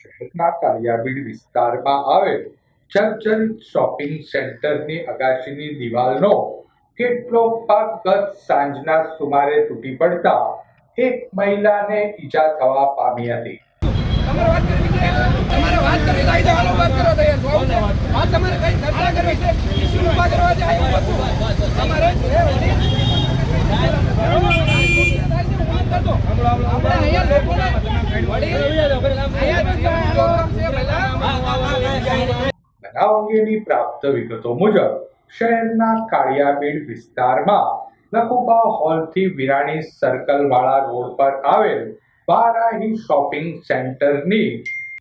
શહેરના કાળિયાબીડ વિસ્તારમાં આવેલ જર્જરિત શોપિંગ સેન્ટરની અગાશીની દિવાલનો કેટલો પાક ગત સાંજના સુમારે તૂટી પડતા એક મહિલાને ઈજા થવા પામી હતી તમારે વાત કરવી છે તમારે વાત કરો તો યાર વાત તમારે કઈ ચર્ચા કરવી છે issue ઊભા કરવા છે વળી- આપણે અહીંયા લોકોને વળી અહીંયા જ કામ છે પહેલા. અંગેની પ્રાપ્ત વિગતો મુજબ, શહેરના કાળિયાબીડ વિસ્તારમાં લખુબા હોલથી વિરાણી સર્કલવાળા રોડ પર આવેલ બારાહી શોપિંગ સેન્ટરની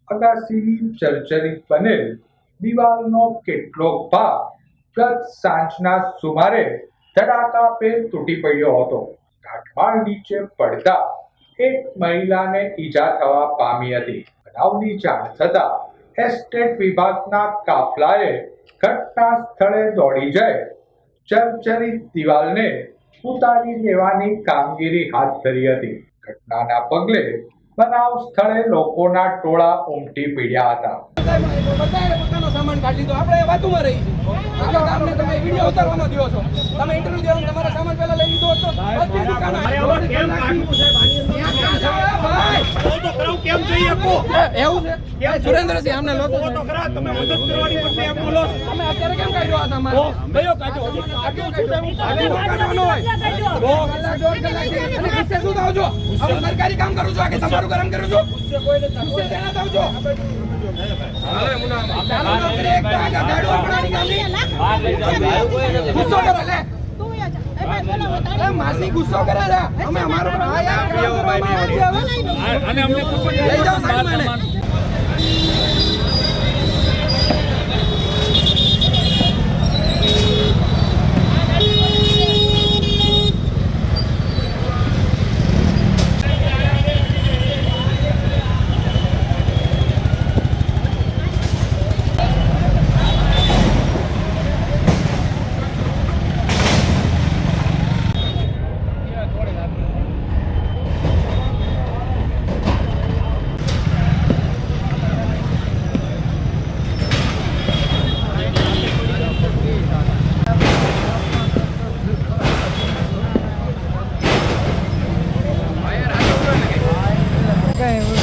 અગાસીની જર્જરિત બનેલ દિવાલનો કેટલોક ભાગ ગત સાંજના સુમારે ધડાકાભેર તૂટી પડ્યો હતો કાટમાળ નીચે પડતા એક મહિલાને ઈજા થવા પામી હતી બનાવની જાણ થતા એસ્ટેટ વિભાગના કાફલાએ ઘટના સ્થળે દોડી જઈ જર્જરિત દિવાલને ઉતારી લેવાની કામગીરી હાથ ધરી હતી. ઘટનાના પગલે બનાવ સ્થળે લોકોના ટોળા ઉમટી પડ્યા હતા. બધાએ પોતાનો સામાન કાઢી લીધો આપણે વાતોમાં રહી છે? દુકાનો ભાઈ કેમ જઈએ કો એવું છે. સુરેન્દ્રસિંહ અમને લોકો તો. ખરા તમે મદદ કરવાની બદલે એમ બોલો તમે અત્યારે કેમ કાઢ્યો આ સામાન કયો કાઢ્યો? આટલું કાઢ્યો કાઢવાનો હોય. તો કલાક દોઢ કલાક અને ગુસ્સે શું થાવ છો? હવે સરકારી કામ કરું છું આ કે તમારું કામ કરું છું. ગુસ્સે શેના થાવ છો? ચાલો નોકરી એક તો આગળ આપણાની કામની. ગુસ્સો કરે લે. માસી ગુસ્સો કરે છે. અમે અમારો આ યાર કામ અને અમને very